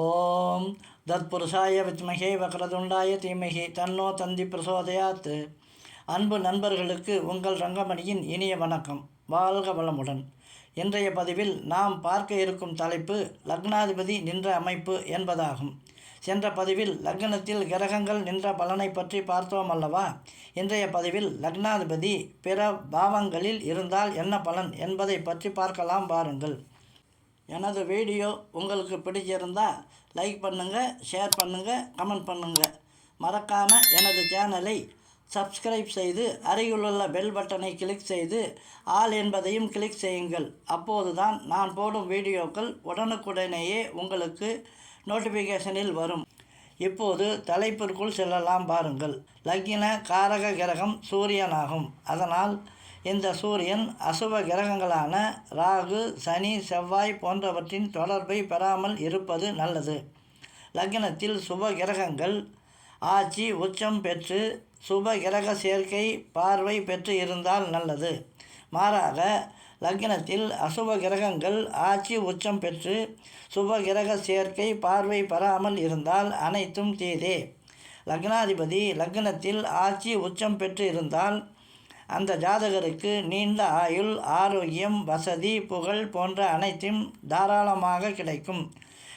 ஓம் தத்புருஷாய வித்மகே வக்ரதுண்டாய தீமகி தன்னோ தந்தி பிரசோதயாத். அன்பு நண்பர்களுக்கு உங்கள் ரங்கமணியின் இனிய வணக்கம். வாழ்க வளமுடன். இன்றைய பதிவில் நாம் பார்க்க இருக்கும் தலைப்பு லக்னாதிபதி நின்ற அமைப்பு என்பதாகும். சென்ற பதிவில் லக்னத்தில் கிரகங்கள் நின்ற பலனை பற்றி பார்த்தோம் அல்லவா? இன்றைய பதிவில் லக்னாதிபதி பிற பாவங்களில் இருந்தால் என்ன பலன் என்பதை பற்றி பார்க்கலாம் பாருங்கள். எனது வீடியோ உங்களுக்கு பிடிச்சிருந்தால் லைக் பண்ணுங்கள் ஷேர் பண்ணுங்கள் கமெண்ட் பண்ணுங்கள் மறக்காமல் எனது சேனலை சப்ஸ்கிரைப் செய்து அருகிலுள்ள பெல் பட்டனை கிளிக் செய்து ஆல் என்பதையும் கிளிக் செய்யுங்கள். அப்போது தான் நான் போடும் வீடியோக்கள் உடனுக்குடனேயே உங்களுக்கு நோட்டிஃபிகேஷனில் வரும். இப்போது தலைப்பிற்குள் செல்லலாம் பாருங்கள். லக்கின காரக கிரகம் சூரியனாகும். அதனால் இந்த சூரியன் அசுப கிரகங்களான ராகு சனி செவ்வாய் போன்றவற்றின் தொடர்பை பெறாமல் இருப்பது நல்லது. லக்னத்தில் சுப கிரகங்கள் ஆட்சி உச்சம் பெற்று சுப கிரக சேர்க்கை பார்வை பெற்று இருந்தால் நல்லது. மாறாக லக்னத்தில் அசுப கிரகங்கள் ஆட்சி உச்சம் பெற்று சுப கிரக சேர்க்கை பார்வை பெறாமல் இருந்தால் அனைத்தும் தீதே. லக்னாதிபதி லக்னத்தில் ஆட்சி உச்சம் பெற்று இருந்தால் அந்த ஜாதகருக்கு நீண்ட ஆயுள் ஆரோக்கியம் வசதி புகழ் போன்ற அனைத்தும் தாராளமாக கிடைக்கும்.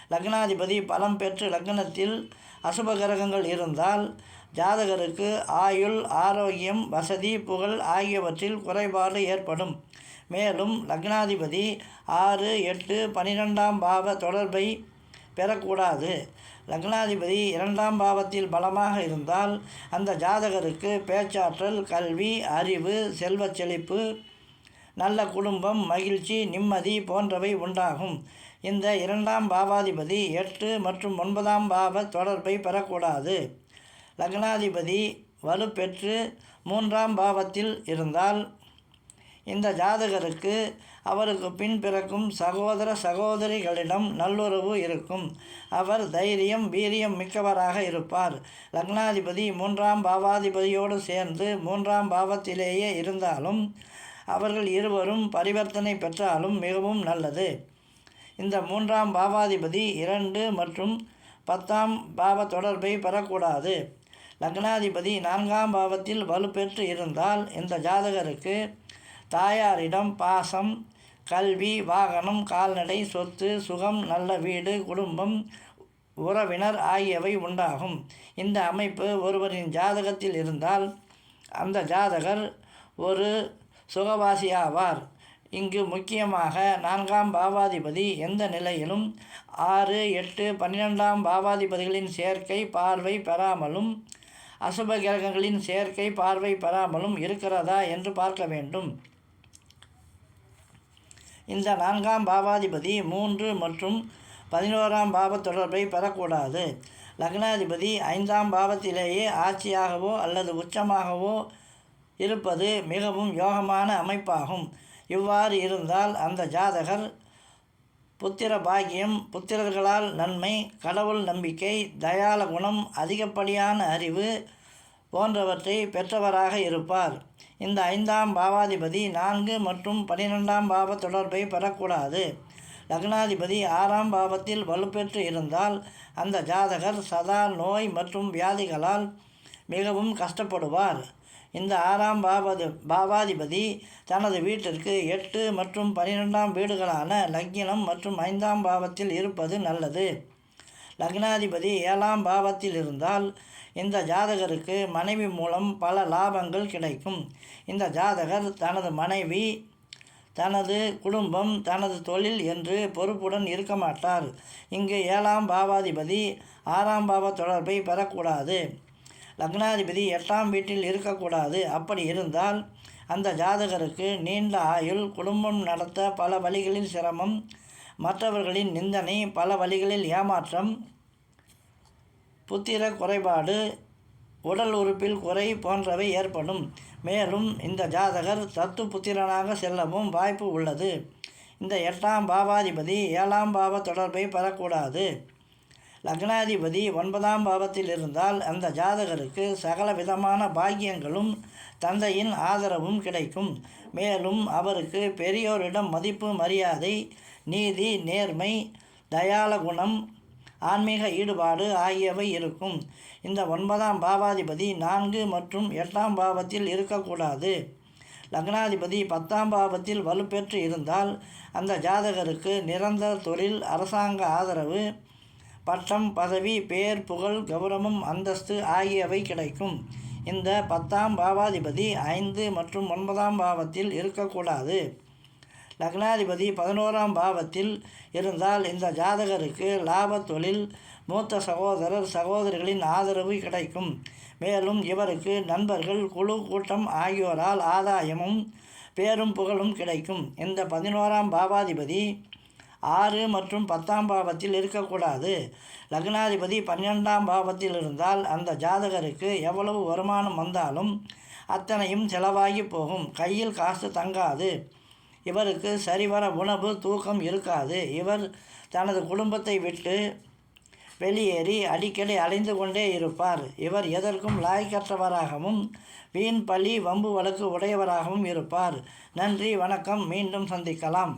லக்னாதிபதி பலம் பெற்று லக்னத்தில் அசுப கிரகங்கள் இருந்தால் ஜாதகருக்கு ஆயுள் ஆரோக்கியம் வசதி புகழ் ஆகியவற்றில் குறைபாடு ஏற்படும். மேலும் லக்னாதிபதி ஆறு எட்டு பனிரெண்டாம் பாவ தொடர்பை பெறக்கூடாது. லக்னாதிபதி இரண்டாம் பாவத்தில் பலமாக இருந்தால் அந்த ஜாதகருக்கு பேச்சாற்றல் கல்வி அறிவு செல்வச் செழிப்பு நல்ல குடும்பம் மகிழ்ச்சி நிம்மதி போன்றவை உண்டாகும். இந்த இரண்டாம் பாவாதிபதி எட்டு மற்றும் ஒன்பதாம் பாவ தொடர்பை பெறக்கூடாது. லக்னாதிபதி வலுப்பெற்று மூன்றாம் பாவத்தில் இருந்தால் இந்த ஜாதகருக்கு அவருக்கு பின் பிறக்கும் சகோதர சகோதரிகளிடம் நல்லுறவு இருக்கும். அவர் தைரியம் வீரியம் மிக்கவராக இருப்பார். லக்னாதிபதி மூன்றாம் பாவாதிபதியோடு சேர்ந்து மூன்றாம் பாவத்திலேயே இருந்தாலும் அவர்கள் இருவரும் பரிவர்த்தனை பெற்றாலும் மிகவும் நல்லது. இந்த மூன்றாம் பாவாதிபதி இரண்டு மற்றும் பத்தாம் பாவ தொடர்பை பெறக்கூடாது. லக்னாதிபதி நான்காம் பாவத்தில் வலுப்பெற்று இருந்தால் இந்த ஜாதகருக்கு தாயாரிடம் பாசம் கல்வி வாகனம் கால்நடை சொத்து சுகம் நல்ல வீடு குடும்பம் உறவினர் ஆகியவை உண்டாகும். இந்த அமைப்பு ஒருவரின் ஜாதகத்தில் இருந்தால் அந்த ஜாதகர் ஒரு சுகவாசியாவார். இங்கு முக்கியமாக நான்காம் பாவாதிபதி எந்த நிலையிலும் ஆறு எட்டு பன்னிரெண்டாம் பாவாதிபதிகளின் சேர்க்கை பார்வை பெறாமலும் அசுப கிரகங்களின் சேர்க்கை பார்வை பெறாமலும் இருக்கிறதா என்று பார்க்க வேண்டும். இந்த நான்காம் பாவாதிபதி மூன்று மற்றும் பதினோராம் பாவ தொடர்பை பெறக்கூடாது. லக்னாதிபதி ஐந்தாம் பாவத்திலேயே ஆட்சியாகவோ அல்லது உச்சமாகவோ இருப்பது மிகவும் யோகமான அமைப்பாகும். இவ்வாறு இருந்தால் அந்த ஜாதகர் புத்திர பாக்கியம் புத்திரர்களால் நன்மை கடவுள் நம்பிக்கை தயால குணம் அதிகப்படியான அறிவு போன்றவற்றை பெற்றவராக இருப்பார். இந்த ஐந்தாம் பாவாதிபதி நான்கு மற்றும் பனிரெண்டாம் பாவ தொடர்பை பெறக்கூடாது. லக்னாதிபதி ஆறாம் பாவத்தில் வலுப்பெற்று இருந்தால் அந்த ஜாதகர் சதா நோய் மற்றும் வியாதிகளால் மிகவும் கஷ்டப்படுவார். இந்த ஆறாம் பாவாதி பாவாதிபதி தனது வீட்டிற்கு எட்டு மற்றும் பனிரெண்டாம் வீடுகளான லக்கினம் மற்றும் ஐந்தாம் பாவத்தில் இருப்பது நல்லது. லக்னாதிபதி ஏழாம் பாவத்தில் இருந்தால் இந்த ஜாதகருக்கு மனைவி மூலம் பல லாபங்கள் கிடைக்கும். இந்த ஜாதகர் தனது மனைவி தனது குடும்பம் தனது தொழில் என்று பொறுப்புடன் இருக்க மாட்டார். இங்கு ஏழாம் பாவாதிபதி ஆறாம் பாவ தொடர்பை பெறக்கூடாது. லக்னாதிபதி எட்டாம் வீட்டில் இருக்கக்கூடாது. அப்படி இருந்தால் அந்த ஜாதகருக்கு நீண்ட ஆயுள் குடும்பம் நடத்த பல வழிகளில் சிரமம் மற்றவர்களின் நிந்தனை பல வழிகளில் ஏமாற்றம் புத்திர குறைபாடு உடல் உறுப்பில் குறை போன்றவை ஏற்படும். மேலும் இந்த ஜாதகர் தத்து புத்திரனாக செல்லவும் வாய்ப்பு உள்ளது. இந்த எட்டாம் பாவாதிபதி ஏழாம் பாவ தொடர்பை பெறக்கூடாது. லக்னாதிபதி ஒன்பதாம் பாவத்தில் இருந்தால் அந்த ஜாதகருக்கு சகல விதமான பாக்கியங்களும் தந்தையின் ஆதரவும் கிடைக்கும். மேலும் அவருக்கு பெரியோரிடம் மதிப்பு மரியாதை நீதி நேர்மை தயாலகுணம் ஆன்மீக ஈடுபாடு ஆகியவை இருக்கும். இந்த ஒன்பதாம் பாவாதிபதி நான்கு மற்றும் எட்டாம் பாவத்தில் இருக்கக்கூடாது. லக்னாதிபதி பத்தாம் பாவத்தில் வலுப்பெற்று இருந்தால் அந்த ஜாதகருக்கு நிரந்தர தொழில் அரசாங்க ஆதரவு பட்டம் பதவி பேர் புகழ் கௌரவம் அந்தஸ்து ஆகியவை கிடைக்கும். இந்த பத்தாம் பாவாதிபதி ஐந்து மற்றும் ஒன்பதாம் பாவத்தில் இருக்கக்கூடாது. லக்னாதிபதி பதினோராம் பாவத்தில் இருந்தால் இந்த ஜாதகருக்கு லாப தொழில் மூத்த சகோதரர் சகோதரிகளின் ஆதரவு கிடைக்கும். மேலும் இவருக்கு நண்பர்கள் குழு கூட்டம் ஆகியோரால் ஆதாயமும் பேரும் புகழும் கிடைக்கும். இந்த பதினோராம் பாவாதிபதி ஆறு மற்றும் பத்தாம் பாவத்தில் இருக்கக்கூடாது. லக்னாதிபதி பன்னிரெண்டாம் பாவத்தில் இருந்தால் அந்த ஜாதகருக்கு எவ்வளவு வருமானம் வந்தாலும் அத்தனையும் செலவாகி போகும். கையில் காசு தங்காது. இவருக்கு சரிவர உணவு தூக்கம் இருக்காது. இவர் தனது குடும்பத்தை விட்டு வெளியேறி அடிக்கடி அலைந்து கொண்டே இருப்பார். இவர் எதற்கும் லாய்க்கற்றவராகவும் வீண் பழி வம்பு வழக்கு உடையவராகவும் இருப்பார். நன்றி வணக்கம். மீண்டும் சந்திக்கலாம்.